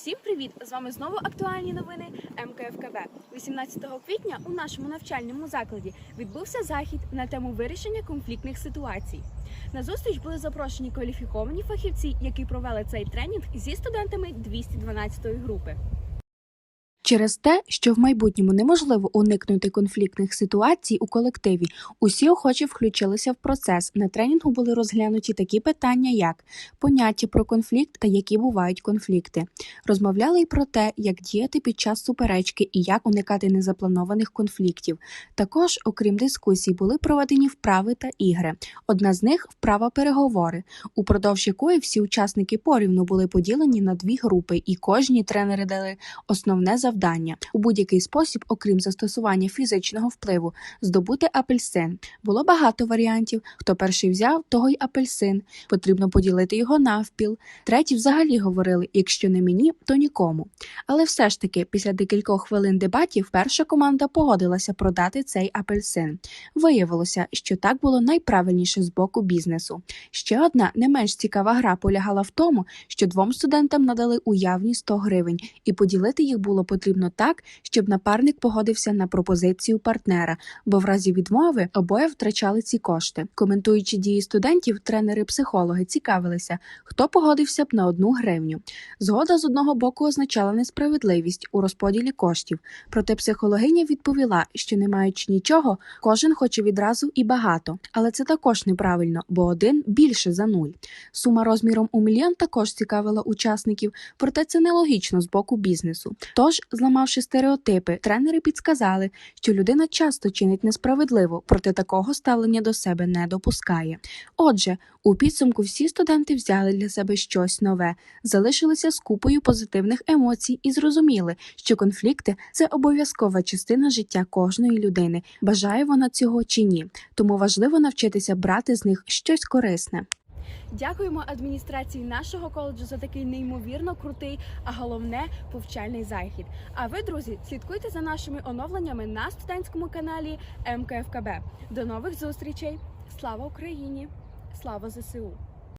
Всім привіт! З вами знову актуальні новини МКФКБ. 18 квітня у нашому навчальному закладі відбувся захід на тему вирішення конфліктних ситуацій. На зустріч були запрошені кваліфіковані фахівці, які провели цей тренінг зі студентами 212 групи. Через те, що в майбутньому неможливо уникнути конфліктних ситуацій у колективі, усі охочі включилися в процес. На тренінгу були розглянуті такі питання, як поняття про конфлікт та які бувають конфлікти. Розмовляли й про те, як діяти під час суперечки і як уникати незапланованих конфліктів. Також, окрім дискусій, були проведені вправи та ігри. Одна з них вправа переговори, упродовж якої всі учасники порівну були поділені на дві групи, і кожні тренери дали основне завдання у будь-який спосіб, окрім застосування фізичного впливу, здобути апельсин. Було багато варіантів. Хто перший взяв, того й апельсин. Потрібно поділити його навпіл. Треті взагалі говорили: якщо не мені, то нікому. Але все ж таки, після декількох хвилин дебатів, перша команда погодилася продати цей апельсин. Виявилося, що так було найправильніше з боку бізнесу. Ще одна не менш цікава гра полягала в тому, що двом студентам надали уявні 100 гривень, і поділити їх було потрібно так, щоб напарник погодився на пропозицію партнера, бо в разі відмови обоє втрачали ці кошти. Коментуючи дії студентів, тренери-психологи цікавилися, хто погодився б на одну гривню. Згода з одного боку означала несправедливість у розподілі коштів, проте психологиня відповіла, що не маючи нічого, кожен хоче відразу і багато, але це також неправильно, бо один більше за нуль. Сума розміром у мільйон також цікавила учасників, проте це нелогічно з боку бізнесу. Тож, зламавши стереотипи, тренери підсказали, що людина часто чинить несправедливо, проте такого ставлення до себе не допускає. Отже, у підсумку всі студенти взяли для себе щось нове, залишилися з купою позитивних емоцій і зрозуміли, що конфлікти це обов'язкова частина життя кожної людини, бажає вона цього чи ні. Тому важливо навчитися брати з них щось корисне. Дякуємо адміністрації нашого коледжу за такий неймовірно крутий, а головне повчальний захід. А ви, друзі, слідкуйте за нашими оновленнями на студентському каналі МКФКБ. До нових зустрічей! Слава Україні! Слава ЗСУ!